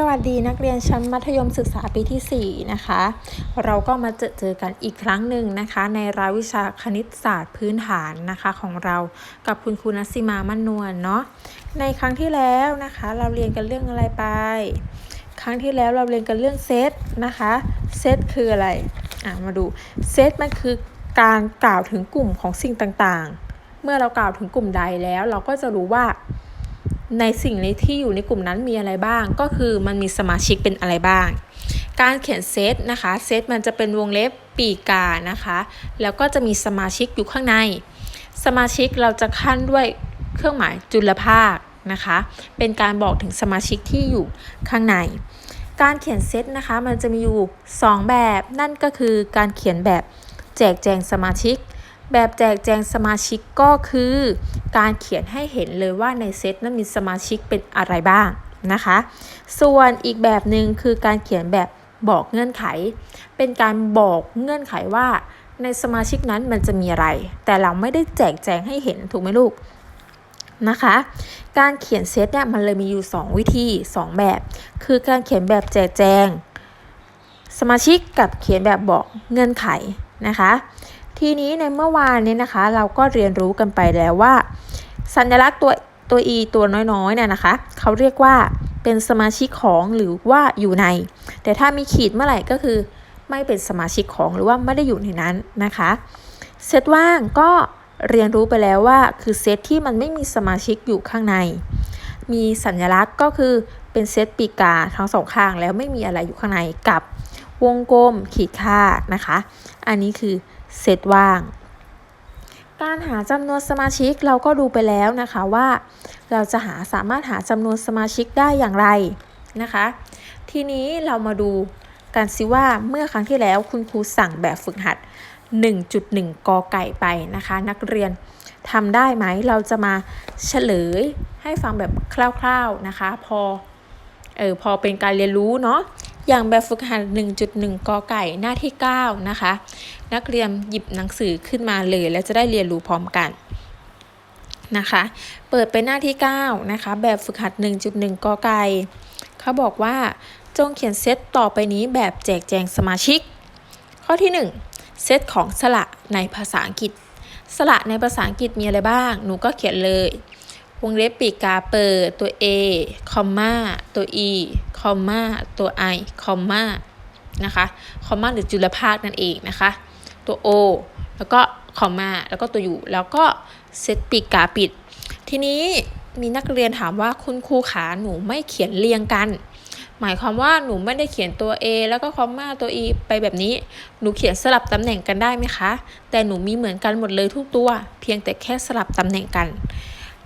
สวัสดีนักเรียนชั้นมัธยมศึกษาปีที่ 4 นะคะ เราก็มาเจอเจอกันอีกครั้งหนึ่งนะคะ ในรายวิชาคณิตศาสตร์พื้นฐานนะคะของเรากับคุณครูนัสิมามั่นนวลเนาะในครั้งที่แล้วนะคะ เราเรียนกันเรื่องอะไรไป ครั้งที่แล้วเราเรียนกันเรื่องเซตนะคะเซตคืออะไรอะมาดูเซตมันคือการกล่าวถึงกลุ่มของสิ่งต่างๆ เมื่อเรากล่าวถึงกลุ่มใดแล้ว เราก็จะรู้ว่า ในสิ่งที่อยู่ในกลุ่มนั้นมีอะไรบ้าง ก็คือมันมีสมาชิกเป็นอะไรบ้าง การเขียนเซตนะคะเซตมันจะเป็นวงเล็บปีกานะคะ แล้วก็จะมีสมาชิกอยู่ข้างใน สมาชิกเราจะขั้นด้วยเครื่องหมายจุลภาคนะคะ เป็นการบอกถึงสมาชิกที่อยู่ข้างใน การเขียนเซตนะคะ มันจะมีอยู่ 2 แบบ นั่นก็คือการเขียนแบบแจกแจงสมาชิก แบบแจกแจงสมาชิกก็คือ การเขียนให้เห็นเลยว่าในเซตนั้นมีสมาชิกเป็นอะไรบ้างนะคะ ส่วนอีกแบบหนึ่งคือการเขียนแบบบอกเงื่อนไข เป็นการบอกเงื่อนไขว่าในสมาชิกนั้นมันจะมีอะไร แต่เราไม่ได้แจกแจงให้เห็นถูกไหมลูกนะคะ การเขียนเซตเนี่ยมันเลยมีอยู่ 2 วิธี 2 แบบ คือการเขียนแบบแจกแจง สมาชิกกับเขียนแบบบอกเงื่อนไขนะคะ ทีนี้ในเมื่อวานนี้นะคะ เราก็เรียนรู้กันไปแล้วว่า สัญลักษณ์ตัวตัว e ตัวน้อยๆเนี่ยนะคะ เขาเรียกว่าเป็นสมาชิกของหรือว่าอยู่ใน แต่ถ้ามีขีดเมื่อไหร่ก็คือไม่เป็นสมาชิกของหรือว่าไม่ได้อยู่ในนั้นนะคะเซตว่างก็เรียนรู้ไปแล้วว่าคือเซตที่มันไม่มีสมาชิกอยู่ข้างใน มีสัญลักษณ์ก็คือเป็นเซตปีกาทั้งสองข้างแล้วไม่มีอะไรอยู่ข้างในกับวงกลมขีดค่านะคะ อันนี้คือ เซตว่าง การหาจำนวนสมาชิกเราก็ดูไปแล้วนะคะว่า เราจะหาสามารถหาจำนวนสมาชิกได้อย่างไรนะคะ ทีนี้เรามาดูกันสิว่าเมื่อครั้งที่แล้วคุณครูสั่งแบบฝึกหัด 1.1 กอไก่ไปนะคะ นักเรียนทำได้ไหมเราจะมาเฉลยให้ฟังแบบคร่าว ๆนะคะ พอเออพอเป็นการเรียนรู้เนาะ อย่างแบบฝึกหัด 1.1 กอไก่หน้าที่ 9 นะคะ นักเรียนหยิบหนังสือขึ้นมาเลย แล้วจะได้เรียนรู้พร้อมกันนะคะ เปิดไปหน้าที่ 9 นะคะ แบบฝึกหัด 1.1 กอไก่เขาบอกว่าจงเขียนเซตต่อไปนี้แบบแจกแจงสมาชิก ข้อที่ 1 เซตของสระในภาษาอังกฤษ สระในภาษาอังกฤษมีอะไรบ้าง หนูก็เขียนเลย วงเล็บปีกกาเปิดตัว A คอมมาตัว E คอมมาตัว I คอมมานะคะ คอมมาหรือจุลภาคนั่นเองนะคะ ตัว O แล้วก็คอมมาแล้วก็ตัว U แล้วก็เซตปีกกาปิด ทีนี้มีนักเรียนถามว่าคุณครูขาหนูไม่เขียนเรียงกัน หมายความว่าหนูไม่ได้เขียนตัว A แล้วก็คอมมาตัว E ไปแบบนี้ หนูเขียนสลับตำแหน่งกันได้ไหมคะ แต่หนูมีเหมือนกันหมดเลยทุกตัว เพียงแต่แค่สลับตำแหน่งกัน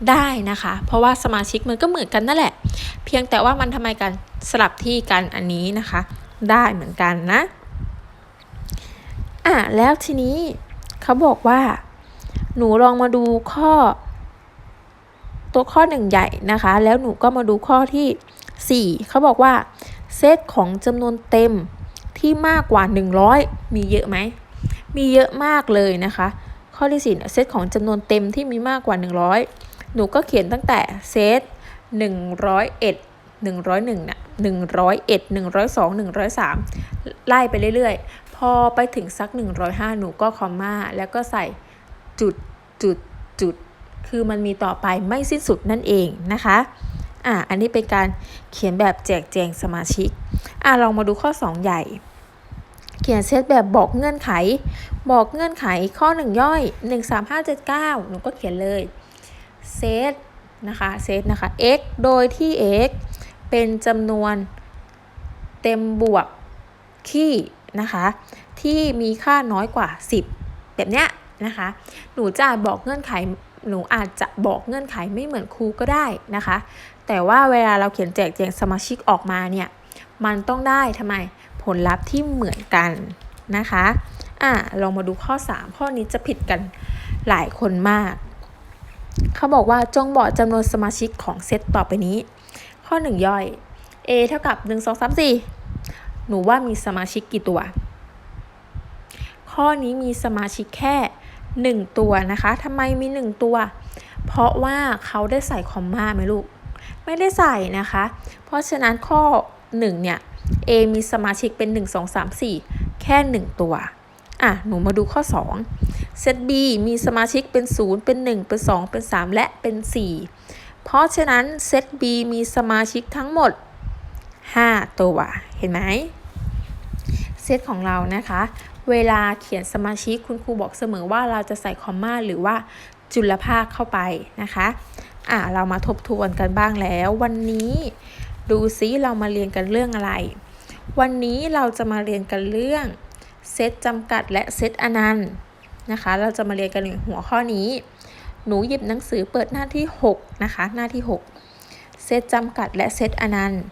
ได้นะคะ เพราะว่าสมาชิกมันก็เหมือนกันนั่นแหละ เพียงแต่ว่ามันทำไมกันสลับที่กันอันนี้นะคะ ได้เหมือนกันนะอะแล้วทีนี้เขาบอกว่า หนูลองมาดูข้อ ตัวข้อหนึ่งใหญ่นะคะ แล้วหนูก็มาดูข้อที่ 4เขาบอกว่าเซตของจำนวนเต็มที่มากกว่า 100 มีเยอะไหม มีเยอะมากเลยนะคะ ข้อที่4เซตของจำนวนเต็มที่มีมากกว่า 100 หนูก็เขียนตั้งแต่เซตหนึ่งร้อยเอ็ดหนึ่งร้อยหนึ่งน่ะหนึ่งร้อยเอ็ดหนึ่งร้อยสองหนึ่งร้อยสามไล่ไปเรื่อยๆ พอไปถึงสักหนึ่งร้อยห้าหนูก็คอมมาแล้วก็ใส่จุดจุดจุด คือมันมีต่อไปไม่สิ้นสุดนั่นเองนะคะ อะอันนี้เป็นการเขียนแบบแจกแจงสมาชิก อะลองมาดูข้อ 2 ใหญ่ เขียนเซตแบบบอกเงื่อนไข บอกเงื่อนไขข้อ 1 ย่อย 1 3 5 7 9 หนูก็เขียนเลย เซตนะคะเซตนะคะ x โดยที่ x เป็นจำนวนเต็มบวกขี้นะคะที่มีค่าน้อยกว่า 10 แบบเนี้ยนะคะหนูจะบอกเงื่อนไขหนูอาจจะบอกเงื่อนไขไม่เหมือนครูก็ได้นะคะ แต่ว่าเวลาเราเขียนแจกแจงสมาชิกออกมาเนี่ยมันต้องได้ทำไมผลลัพธ์ที่เหมือนกันนะคะอะลองมาดูข้อ 3 ข้อนี้จะผิดกันหลายคนมาก เขาบอกว่าจงบอกจำนวนสมาชิกของเซตต่อไปนี้ ข้อ 1 ย่อย a เท่ากับ 1 2 3 4 หนูว่ามีสมาชิกกี่ตัว ข้อนี้มีสมาชิกแค่ 1 ตัวนะคะทำไมมี 1 ตัว เพราะว่าเขาได้ใส่คอมมาไหมลูก ไม่ได้ใส่นะคะ เพราะฉะนั้นข้อ 1 เนี่ย A มีสมาชิกเป็น 1 2 3 4 แค่ 1 ตัว อะ หนูมาดูข้อ 2 เซต B มีสมาชิกเป็น 0 เป็น 1 เป็น 2 เป็น 3 และเป็น 4 เพราะฉะนั้นเซต B มีสมาชิกทั้งหมด 5 ตัว เห็นไหมเซตของเรานะคะ เวลาเขียนสมาชิกคุณครูบอกเสมอว่าเราจะใส่คอมมาหรือว่าจุลภาคเข้าไปนะคะอะเรามาทบทวนกันบ้างแล้ว วันนี้ดูซิเรามาเรียนกันเรื่องอะไร วันนี้เราจะมาเรียนกันเรื่องเซตจำกัดและเซตอนันต์ นะคะ เราจะมาเรียนกันในหัวข้อนี้ หนูหยิบหนังสือเปิดหน้าที่ 6 นะคะ หน้าที่ 6 เซตจำกัดและเซตอนันต์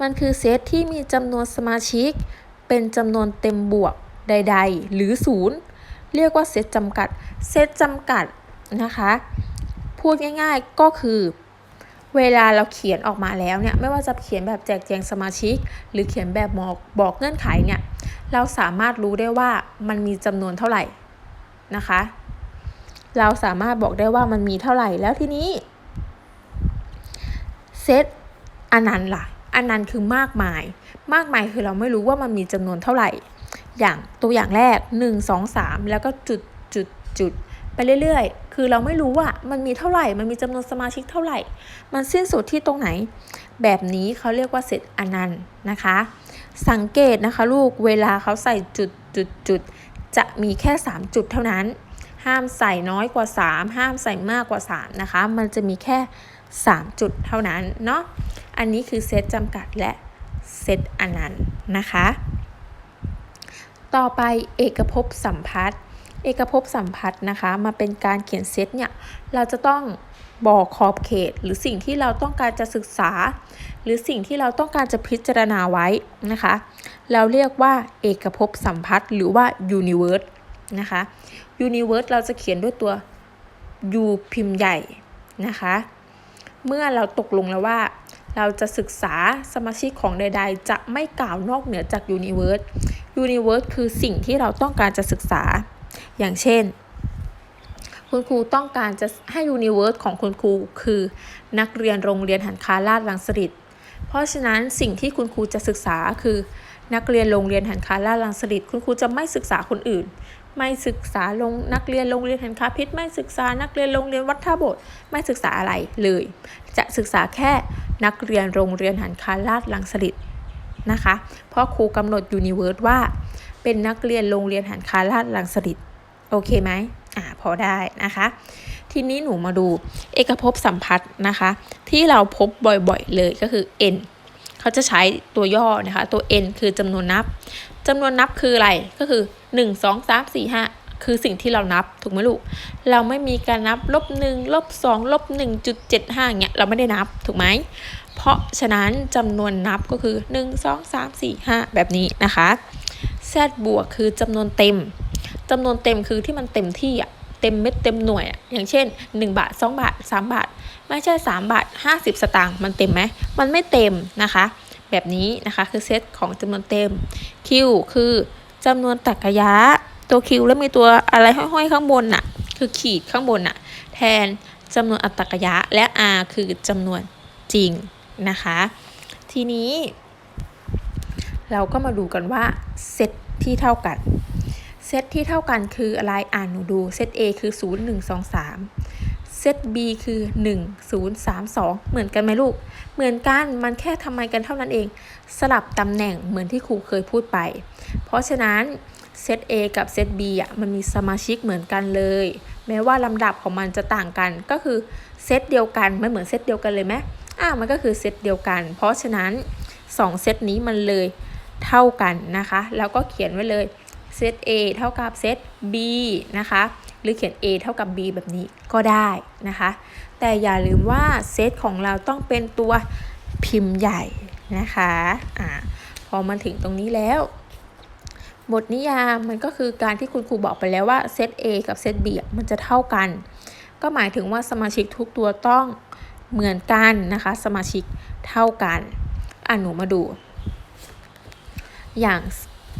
มันคือเซตที่มีจำนวนสมาชิก เป็นจำนวนเต็มบวกใด ๆ หรือศูนย์เรียกว่าเซตจำกัด เซตจำกัดนะคะ พูดง่ายๆก็คือ เวลาเราเขียนออกมาแล้วเนี่ยไม่ว่าจะเขียนแบบแจกแจงสมาชิก หรือเขียนแบบบอกบอกเงื่อนไขเนี่ยเราสามารถรู้ได้ว่ามันมีจำนวนเท่าไหร่นะคะ เราสามารถบอกได้ว่ามันมีเท่าไหร่แล้วทีนี้เซตอนันต์ล่ะอนันต์คือมากมาย มากมายคือเราไม่รู้ว่ามันมีจำนวนเท่าไหร่ อย่างตัวอย่างแรก 1 2 3 แล้วก็จุดจุดจุดไปเรื่อยๆ คือเราไม่รู้ว่ามันมีเท่าไหร่ มันมีจำนวนสมาชิกเท่าไหร่ มันสิ้นสุดที่ตรงไหน แบบนี้เขาเรียกว่าเซตอนันต์นะคะ สังเกตนะคะลูกเวลาเขาใส่จุดจุดจุดจะมีแค่ 3 จุดเท่านั้น ห้ามใส่น้อยกว่า 3 ห้ามใส่มากกว่า 3 นะคะ มันจะมีแค่ 3 จุดเท่านั้นเนาะ อันนี้คือเซตจำกัดและเซตอนันต์นะคะ ต่อไปเอกภพสัมพัทธ์ เอกภพสัมพัทนะคะ มาเป็นการเขียนเซตเนี่ย เราจะต้องบอกขอบเขต หรือสิ่งที่เราต้องการจะศึกษา หรือสิ่งที่เราต้องการจะพิจารณาไว้นะคะ เราเรียกว่าเอกภพสัมพัทหรือว่า universe นะคะ universe เราจะเขียนด้วยตัว u พิมพ์ใหญ่นะคะ เมื่อเราตกลงแล้วว่าเราจะศึกษาสมาชิกของใด ๆ จะไม่กล่าวนอกเหนือจาก Universe Universe คือสิ่งที่เราต้องการจะศึกษา อย่างเช่น คุณครูต้องการจะให้ Universe ของคุณครูคือ นักเรียนโรงเรียนหันคาลาดลังสฤษเพราะฉะนั้นสิ่งที่คุณครูจะศึกษาคือ นักเรียนโรงเรียนหันคาลาดลังสฤษคุณครูจะไม่ศึกษาคนอื่น ไม่ศึกษาลงนักเรียนโรงเรียนหันคาพิษไม่ศึกษานักเรียนโรงเรียนวัดท่าบสถ์ไม่ศึกษาอะไรเลย จะศึกษาแค่นักเรียนโรงเรียนหันคาลาดลังสฤษนะคะ เพราะครูกำหนดยูนิเวิร์สว่า เป็นนักเรียนโรงเรียนหันคาลาดลังสฤษโอเคไหมอ่าพอได้นะคะ ทีนี้หนูมาดูเอกภพสัมพัทนะคะ ที่เราพบบ่อยๆเลยก็คือ n เขาจะใช้ตัวย่อนะคะ ตัว n คือจำนวนนับจำนวนนับคืออะไรก็คือ 1 2 3 4 5 คือสิ่งที่เรานับถูกไหมลูก เราไม่มีการนับลบ1ลบ2ลบ1.75เงี้ยเราไม่ได้นับถูกไหมเพราะฉะนั้นจำนวนนับก็คือ 1 2 3 4 5 แบบนี้นะคะ z บวกคือจำนวนเต็มจำนวนเต็มคือที่มันเต็มที่อะเต็มเม็ดเต็มหน่วยอะอย่างเช่น 1 บาท 2 บาท 3 บาท ไม่ใช่ 3 บาท 50 สตางค์มันเต็มไหมมันไม่เต็มนะคะ แบบนี้นะคะคือเซตของจำนวนเต็ม q คือจำนวนตรรกะยะตัว q แล้วมีตัวอะไรห้อยๆข้างบนน่ะคือขีดข้างบนน่ะแทนจำนวนอัตตรกยะและ r คือจำนวนจริงนะคะ ทีนี้ เราก็มาดูกันว่าเซตที่เท่ากัน เซตที่เท่ากันคืออะไรอ่านหนูดู เซต A คือ 0 1 2 3 เซต B คือ 1 0 3 2 เหมือนกันไหมลูก เหมือนกัน มันแค่ทำไมกันเท่านั้นเอง สลับตำแหน่งเหมือนที่ครูเคยพูดไป เพราะฉะนั้นเซต A กับเซต B อะมันมีสมาชิกเหมือนกันเลย แม้ว่าลำดับของมันจะต่างกันก็คือเซตเดียวกันมันเหมือนเซตเดียวกันเลยไหมอ่ามันก็คือเซตเดียวกัน เพราะฉะนั้น 2 เซตนี้มันเลย เท่ากันนะคะ แล้วก็เขียนไว้เลยเซต A เท่ากับเซต B นะคะ หรือเขียน A เท่ากับ B แบบนี้ก็ได้นะคะ แต่อย่าลืมว่าเซตของเราต้องเป็นตัวพิมพ์ใหญ่นะคะอ่าพอมาถึงตรงนี้แล้วบทนิยามมันก็คือการที่คุณครูบอกไปแล้วว่าเซต A กับเซต B มันจะเท่ากัน ก็หมายถึงว่าสมาชิกทุกตัวต้องเหมือนกันนะคะ สมาชิกเท่ากัน อะหนูมาดู อย่าง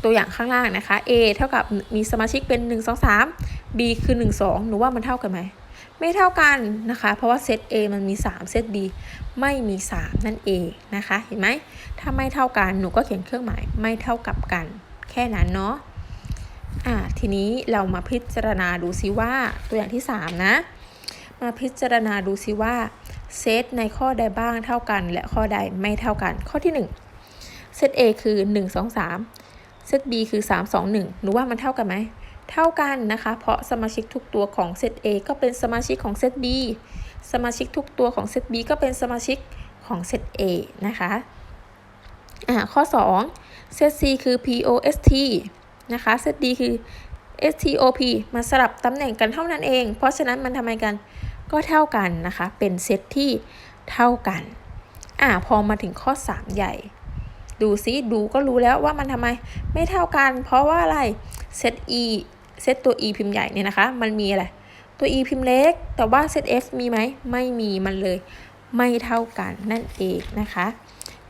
ตัวอย่างข้างล่างนะคะ A เท่ากับมีสมาชิกเป็น 1 2 3 B คือ 1 2 หนูว่ามันเท่ากันไหม ไม่เท่ากันนะคะ เพราะว่าเซต A มันมี 3 เซต B ไม่มี 3 นั่นเองนะคะ เห็นไหม ถ้าไม่เท่ากัน หนูก็เขียนเครื่องหมายไม่เท่ากับกัน แค่นั้นเนาะ อ่า ทีนี้เรามาพิจารณาดูซิว่าตัวอย่างที่ 3 นะ มาพิจารณาดูซิว่าเซตในข้อใดบ้างเท่ากัน และข้อใดไม่เท่ากัน ข้อที่ 1 เซต A คือ 1 2 3 เซต B คือ 3 2 1 หนูว่ามันเท่ากันไหม เท่ากันนะคะ เพราะสมาชิกทุกตัวของเซต A ก็เป็นสมาชิกของเซต B สมาชิกทุกตัวของเซต B ก็เป็นสมาชิกของเซต A นะคะอ่าข้อ 2 เซต C คือ POST นะคะ เซต D คือ STOP มาสลับตำแหน่งกันเท่านั้นเอง เพราะฉะนั้นมันทำไมกันก็เท่ากันนะคะ เป็นเซตที่เท่ากัน อ่าพอมาถึงข้อ 3 ใหญ่ ดูซิดูก็รู้แล้วว่ามันทำไมไม่เท่ากัน เพราะว่าอะไรเซต E เซตตัว E พิมพ์ใหญ่เนี่ยนะคะ มันมีอะไรตัว E พิมพ์เล็ก แต่ว่าเซต F มีไหมไม่มีมันเลย ไม่เท่ากันนั่นเองนะคะ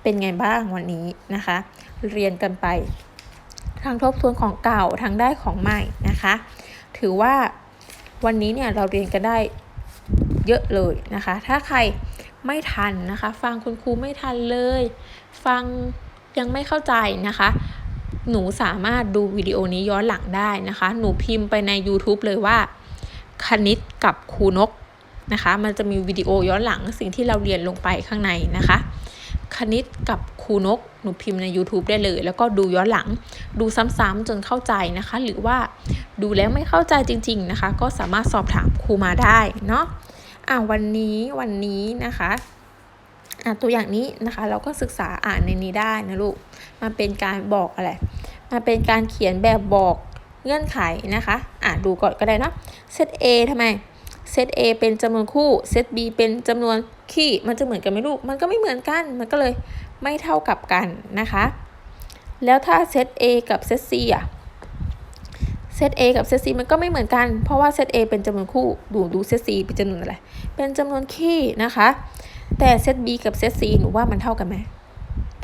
เป็นไงบ้างวันนี้นะคะ เรียนกันไปทางทบทวนของเก่าทางได้ของใหม่นะคะ ถือว่าวันนี้เนี่ยเราเรียนกันได้เยอะเลยนะคะ ถ้าใครไม่ทันนะคะ ฟังคุณครูไม่ทันเลย ฟัง ยังไม่เข้าใจนะคะ หนูสามารถดูวิดีโอนี้ย้อนหลังได้นะคะ หนูพิมพ์ไปใน YouTube เลยว่า คณิตกับครูนกนะคะ มันจะมีวิดีโอย้อนหลังสิ่งที่เราเรียนลงไปข้างในนะคะ คณิตกับครูนก หนูพิมพ์ใน YouTube ได้เลย แล้วก็ดูย้อนหลัง ดูซ้ำๆจนเข้าใจนะคะ หรือว่าดูแล้วไม่เข้าใจจริง ๆนะคะ ก็สามารถสอบถามครูมาได้เนาะอ่าวันนี้วันนี้นะคะ ตัวอย่างนี้นะคะ เราก็ศึกษาอ่านในนี้ได้นะลูกมาเป็นการบอกอะไรมาเป็นการเขียนแบบบอกเงื่อนไขนะคะอ่านดูก่อนก็ได้นะเซต A ทำไมเซต A เป็นจำนวนคู่เซต B เป็นจำนวนคี่มันจะเหมือนกันไหมลูก มันก็ไม่เหมือนกัน มันก็เลยไม่เท่ากับกันนะคะ แล้วถ้าเซต A กับเซต C อะเซต A กับเซต C มันก็ไม่เหมือนกัน เพราะว่าเซต A เป็นจำนวนคู่ ดูดูเซต C เป็นจำนวนอะไร เป็นจำนวนคี่นะคะ แต่เซต B กับเซต C หนูว่ามันเท่ากันไหม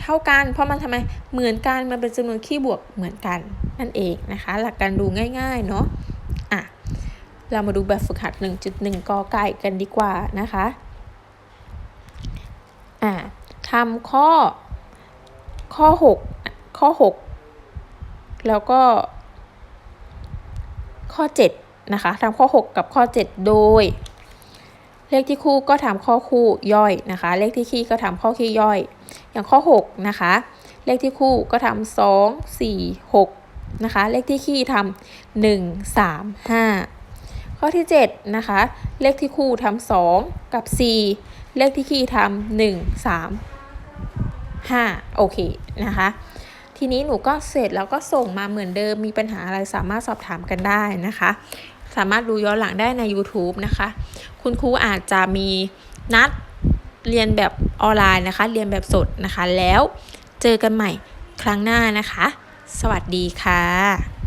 เท่ากัน เพราะมันทำไมเหมือนกัน มันเป็นจำนวนคี่บวกเหมือนกันนั่นเองนะคะ หลักการดูง่าย ๆ เนาะอะ เรามาดูแบบฝึกหัด 1.1กอไก่กันดีกว่านะคะอ่าทำข้อ ข้อ 6 ข้อ 6 แล้วก็ ข้อ 7 นะคะทำข้อ 6 กับข้อ 7 โดย เลขที่คู่ก็ทำข้อคู่ย่อยนะคะ เลขที่คี่ก็ทำข้อคี่ย่อย อย่างข้อ 6 นะคะ เลขที่คู่ก็ทำสองสี่หกนะคะ เลขที่คี่ทำหนึ่งสามห้าข้อที่ 7 นะคะ เลขที่คู่ทำสองกับ 4 เลขที่คี่ทำหนึ่งสามห้าโอเคนะคะทีนี้หนูก็เสร็จแล้วก็ส่งมาเหมือนเดิมมีปัญหาอะไรสามารถสอบถามกันได้นะคะ สามารถดูย้อนหลังได้ใน YouTube นะคะ คุณครูอาจจะมีนัดเรียนแบบออนไลน์นะคะ เรียนแบบสดนะคะ แล้วเจอกันใหม่ครั้งหน้านะคะ สวัสดีค่ะ